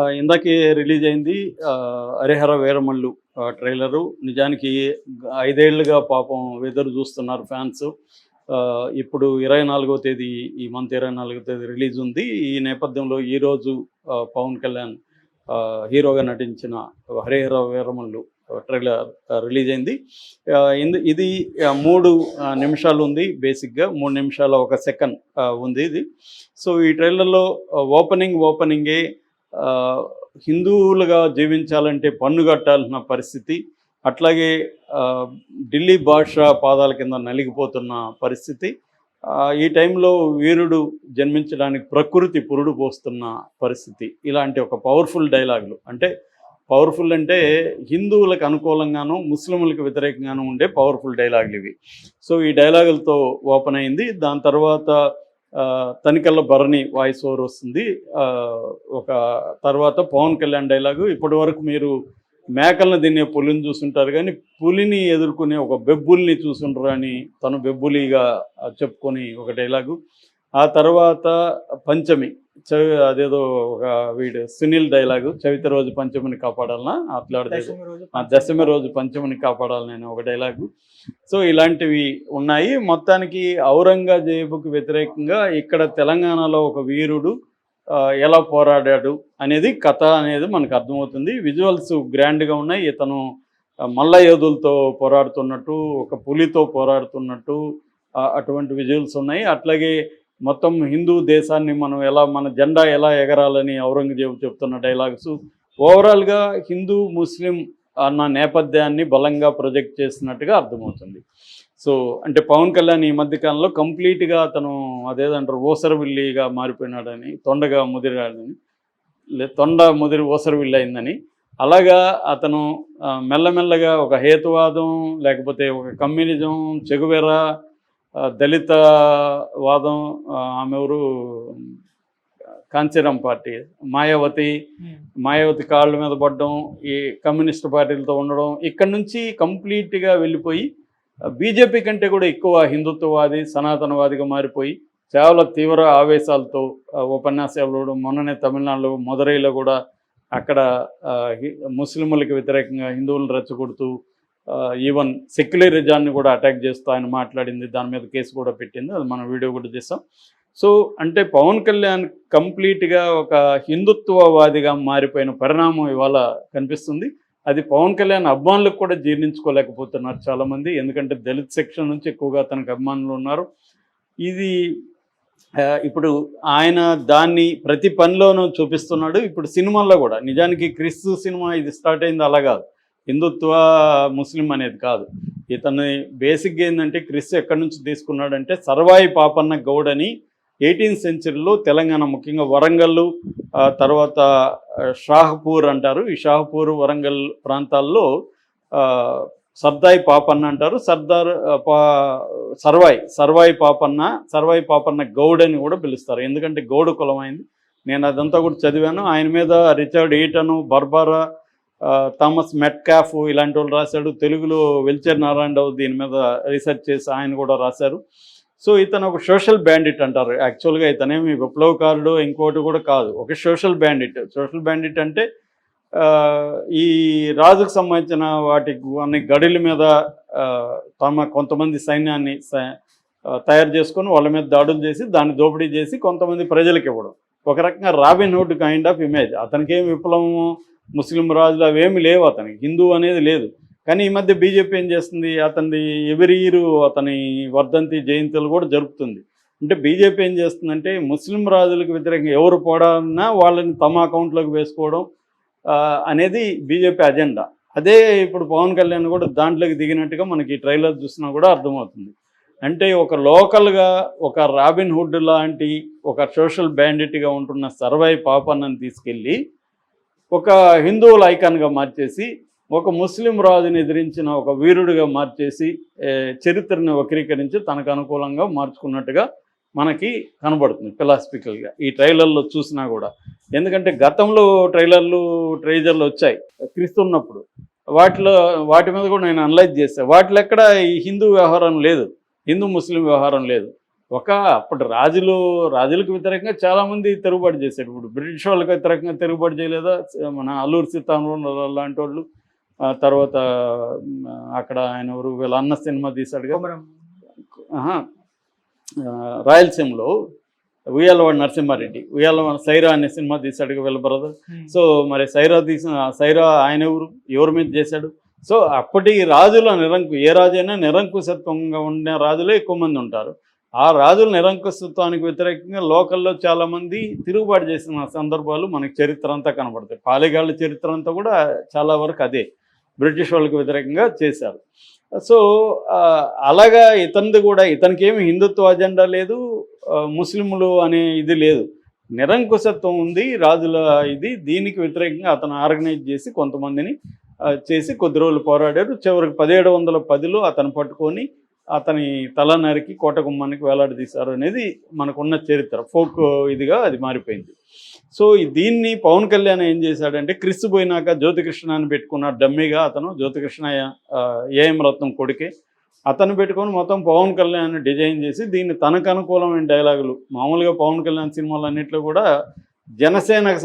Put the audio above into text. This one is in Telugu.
ఇందాకే రిలీజ్ అయింది హరిహర వీరమల్లు ట్రైలరు. నిజానికి ఐదేళ్ళుగా పాపం ఎదురు చూస్తున్నారు ఫ్యాన్స్. ఇప్పుడు ఇరవై నాలుగో తేదీ ఈ మంత్ ఇరవై నాలుగో తేదీ రిలీజ్ ఉంది. ఈ నేపథ్యంలో ఈరోజు పవన్ కళ్యాణ్ హీరోగా నటించిన హరిహర వీరమల్లు ట్రైలర్ రిలీజ్ అయింది. ఇందు- ఇది మూడు నిమిషాలు ఉంది బేసిక్గా. మూడు నిమిషాల ఒక సెకండ్ ఉంది ఇది. సో ఈ ట్రైలర్లో ఓపెనింగ్ ఓపెనింగే హిందువులుగా జీవించాలంటే పన్ను కట్టాల్సిన పరిస్థితి అట్లాగే ఢిల్లీ భాష పాదాల కింద నలిగిపోతున్న పరిస్థితి ఈ టైంలో వీరుడు జన్మించడానికి ప్రకృతి పురుడు పోస్తున్న పరిస్థితి. ఇలాంటి ఒక పవర్ఫుల్ డైలాగులు. అంటే పవర్ఫుల్ అంటే హిందువులకు అనుకూలంగాను ముస్లింలకు వ్యతిరేకంగాను ఉండే పవర్ఫుల్ డైలాగులు ఇవి. సో ఈ డైలాగులతో ఓపెన్ అయింది. దాని తర్వాత ఆ, భరణి వాయిస్ ఓవర్ వస్తుంది. ఒక తర్వాత పవన్ కళ్యాణ్ డైలాగు ఇప్పటి వరకు మీరు మేకలను తినే పులిని చూసుంటారు కానీ పులిని ఎదుర్కొనే ఒక బెబ్బుల్ని చూసుంటారు అని తను బెబ్బులిగా చెప్పుకొని ఒక డైలాగు. ఆ తర్వాత పంచమి చవి అదేదో ఒక వీడు సునీల్ డైలాగు చవిత రోజు పంచమిని కాపాడాలనా? అట్లాడితే దశమి రోజు ఆ దశమి రోజు పంచమిని కాపాడాలని ఒక డైలాగు. సో ఇలాంటివి ఉన్నాయి. మొత్తానికి ఔరంగజేబుకు వ్యతిరేకంగా ఇక్కడ తెలంగాణలో ఒక వీరుడు ఎలా పోరాడాడు అనేది కథ అనేది మనకు అర్థమవుతుంది. విజువల్స్ గ్రాండ్గా ఉన్నాయి. ఇతను మల్ల యోధులతో పోరాడుతున్నట్టు ఒక పులితో పోరాడుతున్నట్టు అటువంటి విజువల్స్ ఉన్నాయి. అట్లాగే మొత్తం హిందూ దేశాన్ని మనం ఎలా మన జెండా ఎలా ఎగరాలని ఔరంగజేబు చెప్తున్న డైలాగ్స్. ఓవరాల్గా హిందూ ముస్లిం అన్న నేపథ్యాన్ని బలంగా ప్రొజెక్ట్ చేసినట్టుగా అర్థమవుతుంది. సో అంటే పవన్ కళ్యాణ్ ఈ మధ్యకాలంలో కంప్లీట్గా అతను అదేదంటారు ఓసరవిల్లిగా మారిపోయినాడని తొండగా ముదిరాడని లే తొండ ముదిరి ఓసరవిల్లి అయిందని అలాగా అతను మెల్లమెల్లగా ఒక హేతువాదం లేకపోతే ఒక కమ్యూనిజం చెగువెర దళిత వాదం ఆమె ఎవరు కాంచీరాం పార్టీ మాయావతి. మాయావతి కాళ్ళ మీద పడడం ఈ కమ్యూనిస్ట్ పార్టీలతో ఉండడం ఇక్కడ నుంచి కంప్లీట్గా వెళ్ళిపోయి బీజేపీ కంటే కూడా ఎక్కువ హిందుత్వవాది సనాతనవాదిగా మారిపోయి చాలా తీవ్ర ఆవేశాలతో ఉపన్యాసాలు ఇవ్వడం మొన్ననే తమిళనాడులో మదురైలో కూడా అక్కడ ముస్లింలకు వ్యతిరేకంగా హిందువులను రెచ్చగొడుతూ ఈవెన్ సెక్యులరిజాన్ని కూడా అటాక్ చేస్తూ ఆయన మాట్లాడింది దాని మీద కేసు కూడా పెట్టింది అది మనం వీడియో కూడా చేసాం సో అంటే పవన్ కళ్యాణ్ కంప్లీట్గా ఒక హిందుత్వవాదిగా మారిపోయిన పరిణామం ఇవాళ కనిపిస్తుంది. అది పవన్ కళ్యాణ్ అభిమానులకు కూడా జీర్ణించుకోలేకపోతున్నారు చాలామంది ఎందుకంటే దళిత్ సెక్షన్ నుంచి ఎక్కువగా తనకు అభిమానులు ఉన్నారు. ఇది ఇప్పుడు ఆయన దాన్ని ప్రతి పనిలోనూ చూపిస్తున్నాడు. ఇప్పుడు సినిమాల్లో కూడా నిజానికి క్రిస్తు సినిమా ఇది స్టార్ట్ అయింది అలా కాదు. హిందుత్వ ముస్లిం అనేది కాదు. ఇతని బేసిక్గా ఏంటంటే క్రిస్తు ఎక్కడి నుంచి తీసుకున్నాడంటే సర్వాయి పాపన్న గౌడ్ అని ఎయిటీన్త్ సెంచరీలో తెలంగాణ ముఖ్యంగా వరంగల్ తర్వాత షాహపూర్ అంటారు. ఈ షాహపూర్ వరంగల్ ప్రాంతాల్లో సర్దాయి పాపన్న అంటారు. సర్దార్ పా సర్వాయి సర్వాయి పాపన్న సర్వాయి పాపన్న గౌడ్ అని కూడా పిలుస్తారు. ఎందుకంటే గౌడ్ కులమైంది. నేను అదంతా కూడా చదివాను. ఆయన మీద Richard Eaton Barbara Thomas Metcalf ఇలాంటి వాళ్ళు రాశాడు. తెలుగులో వెల్చర్ నారాయణరావు దీని మీద రీసెర్చ్ చేసి ఆయన కూడా రాశారు. సో ఇతను ఒక సోషల్ బ్యాండిట్ అంటారు. యాక్చువల్గా ఇతనేమి విప్లవకారుడు ఇంకోటి కూడా కాదు. ఒక సోషల్ బ్యాండిట్. సోషల్ బ్యాండిట్ అంటే ఈ రాజుకు సంబంధించిన వాటి అన్ని గడుల మీద తమ కొంతమంది సైన్యాన్ని స- తయారు చేసుకొని వాళ్ళ మీద దాడులు చేసి దాన్ని దోపిడీ చేసి కొంతమంది ప్రజలకు ఇవ్వడం. ఒక రకంగా Robin Hood kind of image. అతనికి ఏం ముస్లిం రాజులు అవేమి లేవు అతనికి. హిందూ అనేది లేదు. కానీ ఈ మధ్య బీజేపీ ఏం చేస్తుంది? అతనిది ఎవరి ఇయర్ అతని వర్ధంతి జయంతులు కూడా జరుపుతుంది. అంటే బీజేపీ ఏం చేస్తుందంటే ముస్లిం రాజులకు వ్యతిరేకంగా ఎవరు పోడాలన్నా వాళ్ళని తమ అకౌంట్లోకి వేసుకోవడం అనేది బీజేపీ అజెండా. అదే ఇప్పుడు పవన్ కళ్యాణ్ కూడా దాంట్లోకి దిగినట్టుగా మనకి ట్రైలర్ చూసినా కూడా అర్థమవుతుంది. అంటే ఒక లోకల్గా ఒక రాబిన్ హుడ్ లాంటి ఒక సోషల్ బ్యాండిట్గా ఉంటున్న సర్వై పాపన్నని తీసుకెళ్ళి ఒక హిందువుల ఐకాన్గా మార్చేసి ఒక ముస్లిం రాజుని ఎదిరించిన ఒక వీరుడిగా మార్చేసి చరిత్రను వక్రీకరించి తనకు అనుకూలంగా మార్చుకున్నట్టుగా మనకి కనబడుతుంది ఫిలాసఫికల్గా. ఈ ట్రైలర్లో చూసినా కూడా. ఎందుకంటే గతంలో ట్రైలర్లు ట్రైజర్లు వచ్చాయి. క్రీస్తున్నప్పుడు వాటిలో వాటి మీద కూడా నేను అనలైజ్ చేశాను వాటిలో ఎక్కడ ఈ హిందూ వ్యవహారం లేదు. హిందూ ముస్లిం వ్యవహారం లేదు. ఒక అప్పటి రాజులు రాజులకు వ్యతిరేకంగా చాలా మంది తిరుగుబాటు చేశారు. ఇప్పుడు బ్రిటిష్ వాళ్ళకి వ్యతిరేకంగా తిరుగుబాటు చేయలేదా? మన అల్లూరు సీతారామరావు లాంటి వాళ్ళు. తర్వాత అక్కడ ఆయన ఎవరు? వీళ్ళ అన్న సినిమా ఆ, రాయలసీమలో ఉయ్యాలవాడ నరసింహారెడ్డి ఉయ్యాలవాడ సైరా అనే సినిమా తీశాడుగా వీళ్ళ బ్రదర్. సో మరి సైరా తీసిన సైరా ఆయన ఎవరు? ఎవరి మీద చేశాడు? సో అప్పటి రాజుల నిరంకు ఏ రాజైనా నిరంకుశత్వంగా ఉండే రాజులే ఎక్కువ మంది ఉంటారు. ఆ రాజుల నిరంకుశత్వానికి వ్యతిరేకంగా లోకల్లో చాలామంది తిరుగుబాటు చేసిన సందర్భాలు మనకి చరిత్ర అంతా కనబడతాయి. పాలెగాళ్ళ చరిత్ర అంతా కూడా చాలా వరకు అదే. బ్రిటిష్ వాళ్ళకి వ్యతిరేకంగా చేశారు. సో అలాగా ఇతనిది కూడా ఇతనికి ఏమి హిందుత్వ అజెండా లేదు ముస్లింలు అనే ఇది లేదు. నిరంకుశత్వం ఉంది రాజుల ఇది దీనికి వ్యతిరేకంగా అతను ఆర్గనైజ్ చేసి కొంతమందిని చేసి కొద్ది రోజులు పోరాడారు. చివరికి పదిహేడు వందల పదిలో అతను పట్టుకొని అతని తల నరికి కోట గుమ్మానికి వేలాడదీశారు అనేది మనకున్న చరిత్ర ఫోక్ ఇదిగా అది మారిపోయింది. సో దీన్ని పవన్ కళ్యాణ్ ఏం చేశాడంటే క్రిస్తు పోయినాక జ్యోతికృష్ణ అని పెట్టుకున్న డమ్మీగా అతను జ్యోతికృష్ణ ఏఎం రత్నం కొడుకే. అతను పెట్టుకొని మొత్తం పవన్ కళ్యాణ్ డిజైన్ చేసి దీన్ని తనకు అనుకూలమైన డైలాగులు మామూలుగా పవన్ కళ్యాణ్ సినిమాలు అన్నింటిలో కూడా జనసేనకు